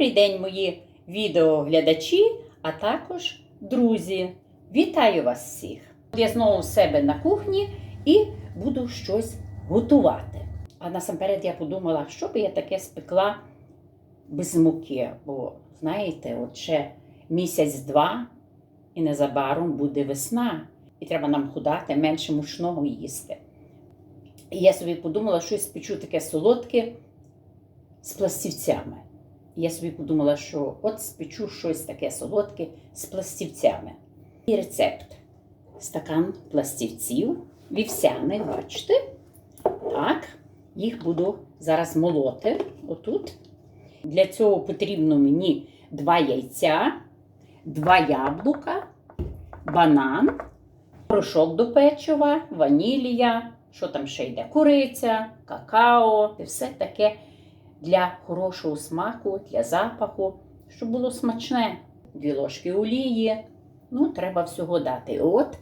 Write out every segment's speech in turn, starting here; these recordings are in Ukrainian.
Добрий день, мої відеоглядачі, а також друзі. Вітаю вас всіх! Я знову у себе на кухні і буду щось готувати. А насамперед я подумала, що би я таке спекла без муки. Бо, знаєте, от ще місяць-два і незабаром буде весна, і треба нам худати, менше мучного їсти. І я собі подумала, що я спечу таке солодке з пластівцями. Я собі подумала, що от спечу щось таке солодке з пластівцями. І рецепт: стакан пластівців, вівсяних, бачите? Так, їх буду зараз молоти отут. Для цього потрібно мені два яйця, два яблука, банан, порошок до печива, ванілія, що там ще йде, куриця, какао, і все таке для хорошого смаку, для запаху, щоб було смачне. Дві ложки олії. Ну, треба всього дати. От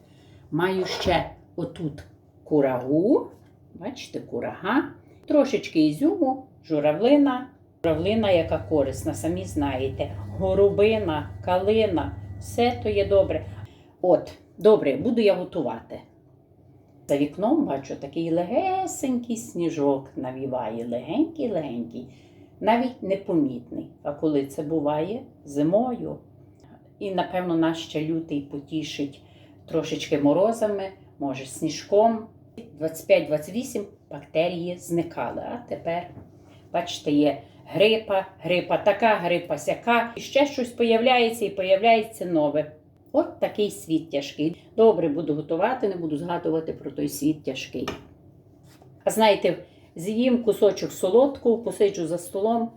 маю ще отут курагу. Бачите, курага, трошечки ізюму, журавлина. Журавлина, яка корисна, самі знаєте. Горобина, калина, все то є добре. От, добре, буду я готувати. За вікном бачу такий легесенький сніжок навіває, легенький-легенький, навіть непомітний. А коли це буває зимою. І, напевно, нас ще лютий потішить трошечки морозами, може, сніжком. 25-28 бактерії зникали. А тепер, бачите, є грипа, грипа така, грипа сяка. І ще щось появляється і появляється нове. От такий світ тяжкий. Добре, буду готувати, не буду згадувати про той світ тяжкий. А знаєте, з'їм кусочок солодкого, посиджу за столом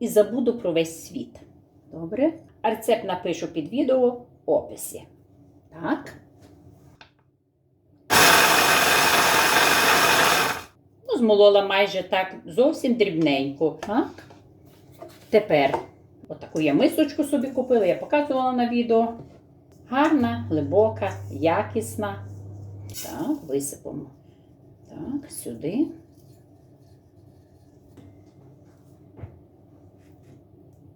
і забуду про весь світ. Добре? А рецепт напишу під відео в описі. Так. Ну, змолола майже так зовсім дрібненько. Так. Тепер отаку я мисочку собі купила, я показувала на відео. Гарна, глибока, якісна. Так, висипемо. Так, сюди.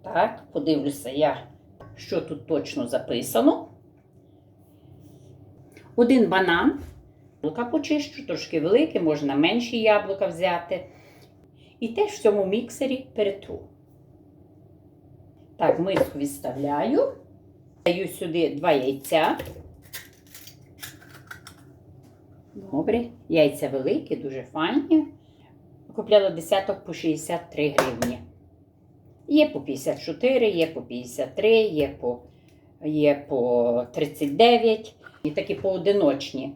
Так, подивлюся я, що тут точно записано. Один банан. Яблука почищу, трошки велике, можна менші яблука взяти. І теж в цьому міксері перетру. Так, миску відставляю. Даю сюди два яйця. Добре, яйця великі, дуже файні. Купляла десяток по 63 гривні. Є по 54, є по 53, є по, є по 39 і такі поодиночні.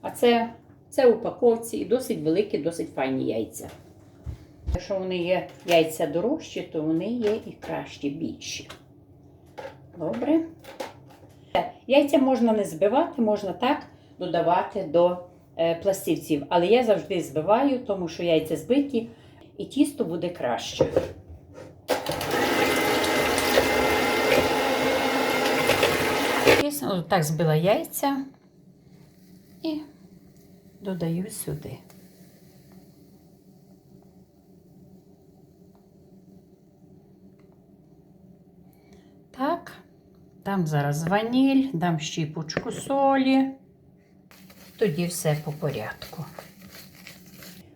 А це, це упаковці і досить великі, досить файні яйця. Якщо вони є яйця дорожчі, то вони є і кращі, більші. Добре. Яйця можна не збивати, можна так додавати до е, пластівців. Але я завжди збиваю, тому що яйця збиті і тісто буде краще. Ось Так збила яйця і додаю сюди. Так, дам зараз ваніль, дам щіпочку солі. Тоді все по порядку.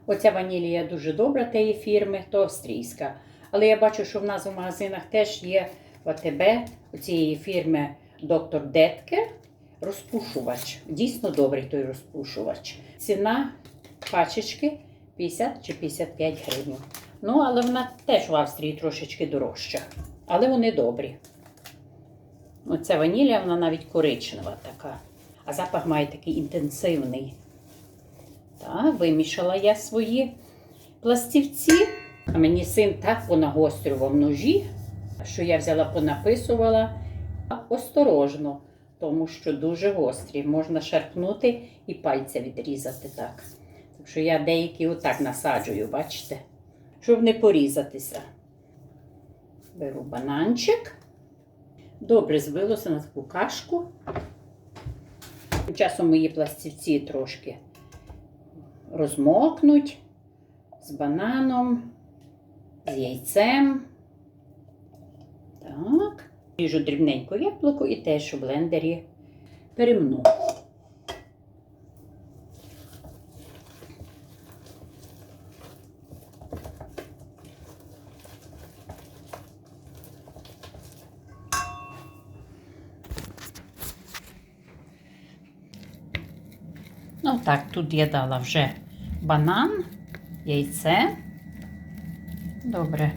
Оця ванілія дуже добра тієї фірми, то австрійська. Але я бачу, що в нас в магазинах теж є в АТБ цієї фірми Доктор Деткер розпушувач. Дійсно добрий той розпушувач. Ціна пачечки 50 чи 55 гривень. Ну, але вона теж в Австрії трошечки дорожча. Але вони добрі. Оця ванілля, вона навіть коричнева така. А запах має такий інтенсивний. Так, вимішала я свої пластівці. А мені син так понагострював ножі, що я взяла, понаписувала осторожно, тому що дуже гострі. Можна шарпнути і пальця відрізати так. Так що я деякі отак насаджую, бачите? Щоб не порізатися. Беру бананчик. Добре збилося на таку кашку. Часом мої пластівці трошки розмокнуть з бананом, з яйцем. Так. Ріжу дрібненько яблуко і теж у блендері перемну. Так, тут я дала вже банан, яйце. Добре.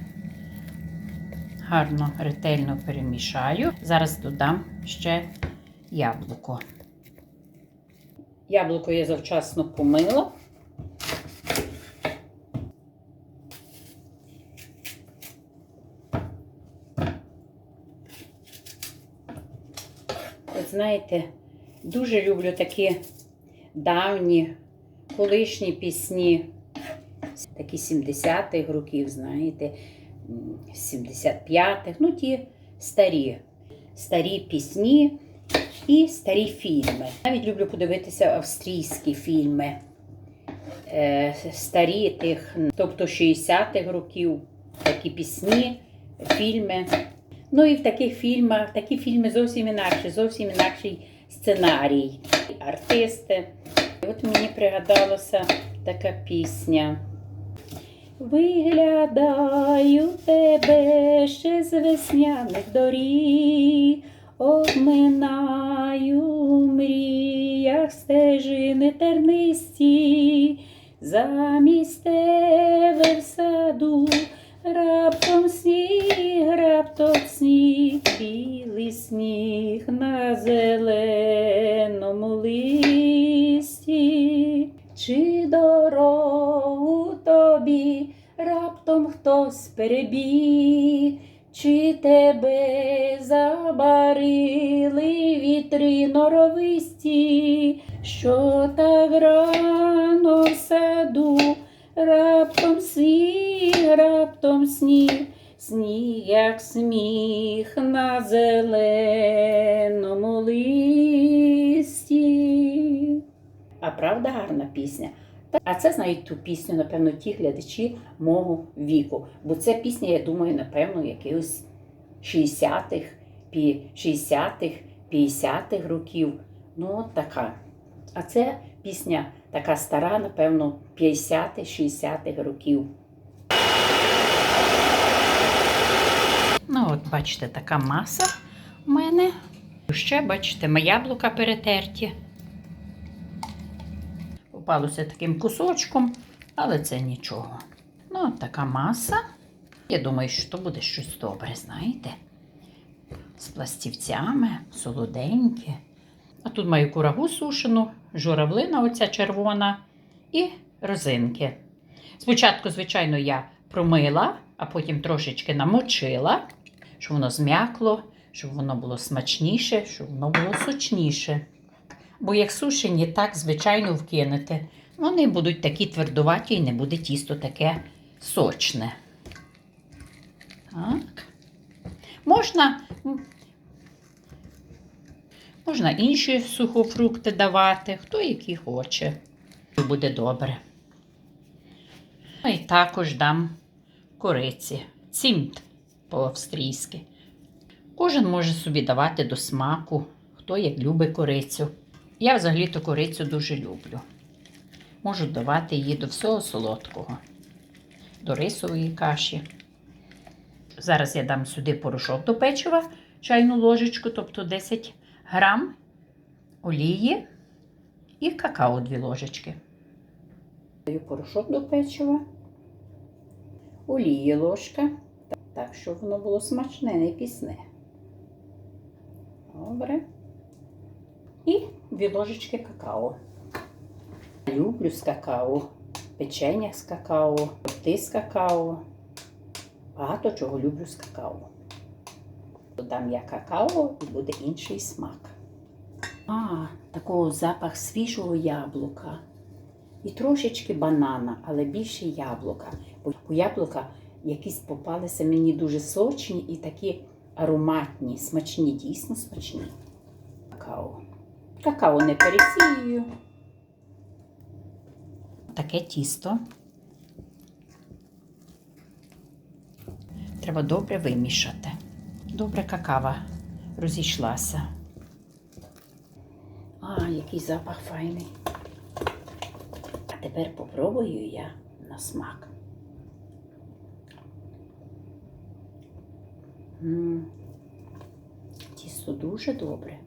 Гарно, ретельно перемішаю. Зараз додам ще яблуко. Яблуко я завчасно помила. Знаєте, дуже люблю такі давні, колишні пісні, такі 70-х років, знаєте, 75-х, ну ті старі, старі пісні і старі фільми. Навіть люблю подивитися австрійські фільми. Е, старі тих, тобто 60-х років, такі пісні, фільми. Ну і в таких фільмах, такі фільми зовсім інакші, зовсім інакший сценарій, артисти. І от мені пригадалася така пісня. Виглядаю тебе ще з весняних доріг, обминаю в мріях стежини тернисті, замість тебе в саду раптом сніг, раптом сніг, білий сніг на зеленому перебіг, чи тебе забарили вітри норовисті, що так рано в саду, раптом сніг, раптом сніг, сніг, як сміх на зеленому листі. А правда гарна пісня. А це знають ту пісню, напевно, ті глядачі мого віку. Бо це пісня, я думаю, напевно, якихось 60-х, 60-х, 50-х років. Ну, от така. А це пісня така стара, напевно, 50-х, 60-х років. Ну, от, бачите, така маса у мене. Ще, бачите, мої яблука перетерті. Попалося таким кусочком, але це нічого. Ну, така маса. Я думаю, що то буде щось добре, знаєте? З пластівцями, солоденьке. А тут маю курагу сушену, журавлина оця червона і розинки. Спочатку, звичайно, я промила, а потім трошечки намочила, щоб воно зм'якло, щоб воно було смачніше, щоб воно було сочніше. Бо як сушені, так, звичайно, вкинете. Вони будуть такі твердуваті і не буде тісто таке сочне. Так. Можна, можна інші сухофрукти давати, хто які хоче. Буде добре. І також дам кориці. Цімт по-австрійськи. Кожен може собі давати до смаку, хто як любить корицю. Я взагалі-то корицю дуже люблю. Можу давати її до всього солодкого, до рисової каші. Зараз я дам сюди порошок до печива, чайну ложечку, тобто 10 грам олії і какао 2 ложечки. Даю порошок до печива, олії ложка, так, щоб воно було смачне, не пісне. Добре. І дві ложечки какао. Люблю з какао, печення з какао, торти з какао. Багато чого люблю з какао. Додам я какао і буде інший смак. А, такого запах свіжого яблука. І трошечки банана, але більше яблука. Бо у яблука якісь попалися мені дуже сочні і такі ароматні, смачні, дійсно смачні. Какао. Какао не пересію. Таке тісто. Треба добре вимішати. Добре какава розійшлася. А, який запах файний. А тепер попробую я на смак. м Тісто дуже добре.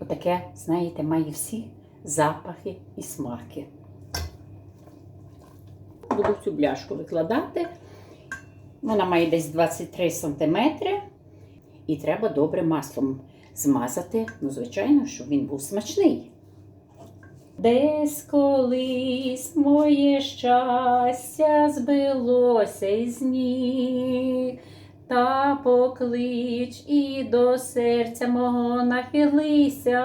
Отаке, знаєте, має всі запахи і смаки. Буду цю бляшку викладати. Вона має десь 23 см. І треба добре маслом змазати. Ну, звичайно, щоб він був смачний. Десь колись моє щастя збилося із ніг, та поклич і до серця мого нахилися,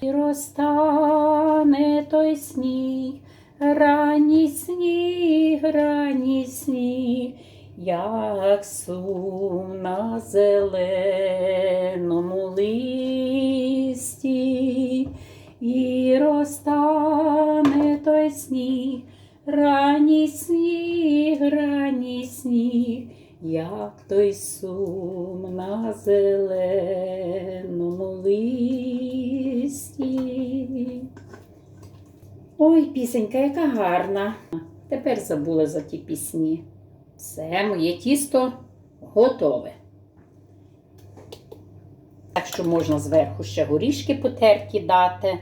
і розтане той сніг, ранній сніг, ранній сніг, як сум на зеленому листі, і розтане той сніг, ранній сніг, ранній сніг, як той сум на зеленому листі. Ой, пісенька, яка гарна. Тепер забула за ті пісні. Все, моє тісто готове. Так що можна зверху ще горішки потерті дати.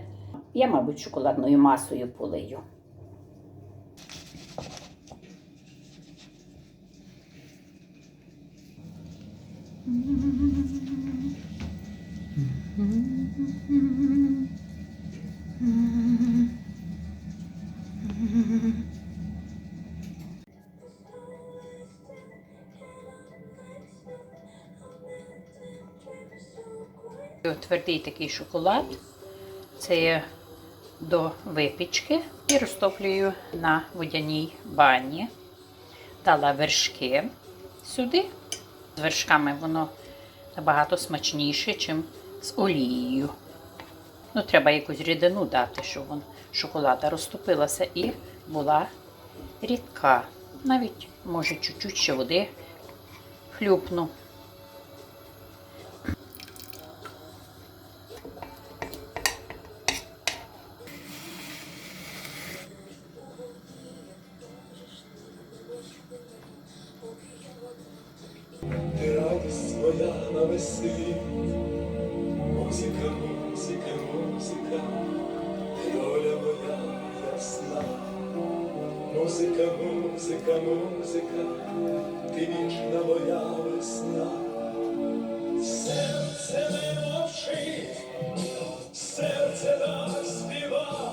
Я, мабуть, шоколадною масою полию. Твердий такий шоколад. Це я до випічки і розтоплюю на водяній бані. Дала вершки сюди. З вершками воно набагато смачніше, ніж з олією. Ну, треба якусь рідину дати, щоб вон шоколада розтопилася і була рідка. Навіть, може, чуть-чуть ще води хлюпну. Музика, музика, музика, ти вічна моя весна. Серце не мовчить, серце нас співа,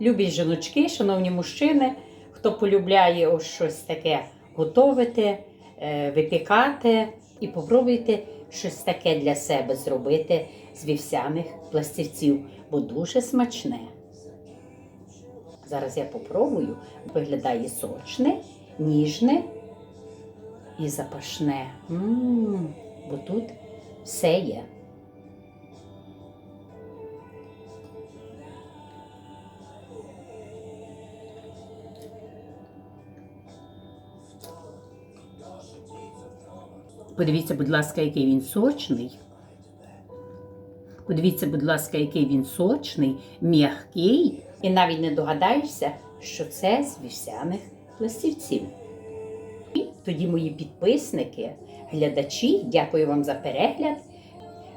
Любі жіночки, шановні мужчини, хто полюбляє ось щось таке готувати, е, випікати і попробуйте щось таке для себе зробити з вівсяних пластівців, бо дуже смачне. Зараз я попробую. Виглядає сочне, ніжне і запашне. М, бо тут все є. Подивіться, будь ласка, який він сочний. Подивіться, будь ласка, який він сочний, м'який. І навіть не догадаєшся, що це з вівсяних пластівців. І тоді мої підписники, глядачі, дякую вам за перегляд.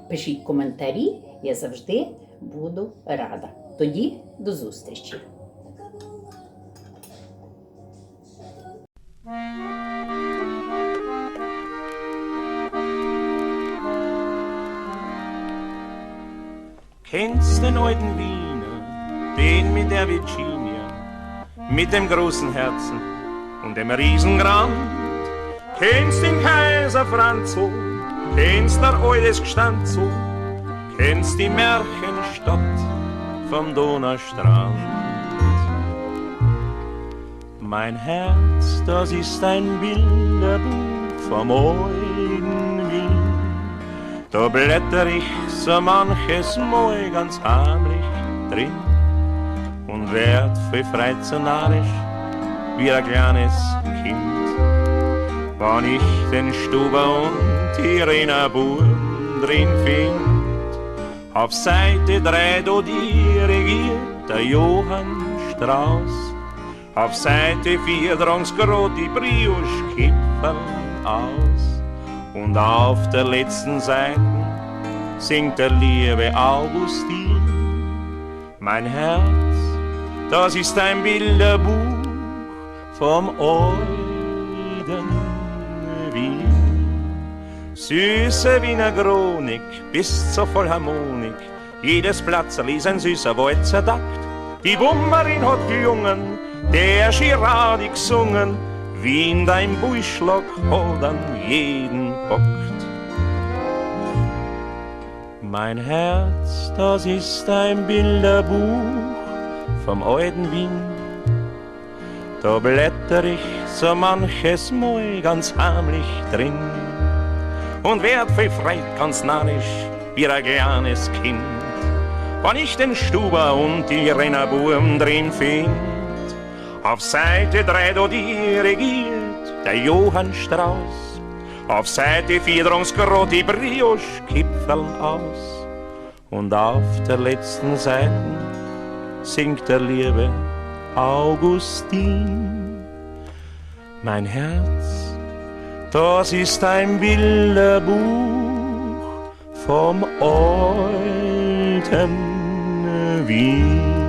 Пишіть коментарі, я завжди буду рада. Тоді до зустрічі! Kennst den alten Wiener, den mit der Virginia, mit dem großen Herzen und dem Riesengrand? Kennst den Kaiser Franz so, kennst der altes Gestand so, kennst die Märchenstadt vom Donaustrand? Mein Herz, das ist ein Bilderbuch vom Wien. Da blätter ich so manches Mal ganz heimlich drin und werd für frei zu narrisch wie ein kleines Kind. Wann ich den Stuber und die Buben drin find, auf Seite drei do dirigiert der Johann Strauß, auf Seite vier drangs grot die Brioche-Kipferl aus. Und auf der letzten Seite singt der liebe Augustin. Mein Herz, das ist ein Bilderbuch vom alten Wien. Süße Wiener Chronik bis zur Vollharmonik. Jedes Platzerl ist ein süßer Walzer Takt. Die Bummerin hat gelungen, der Girardi gesungen. Wie in dein Buschlock hat an jeden bockt. Mein Herz, das ist ein Bilderbuch vom alten Wien. Da blätter ich so manches Mal ganz heimlich drin und werd für Freit ganz narrisch wie ein kleines Kind. Wann ich den Stuber und die Rennerbuben drin find, auf Seite 3 do dirigiert der Johann Strauß. Auf Seite 4 drangs grot die Brioche-Kipferl aus. Und auf der letzten Seite singt der liebe Augustin. Mein Herz, das ist ein Bilderbuch vom alten Wien.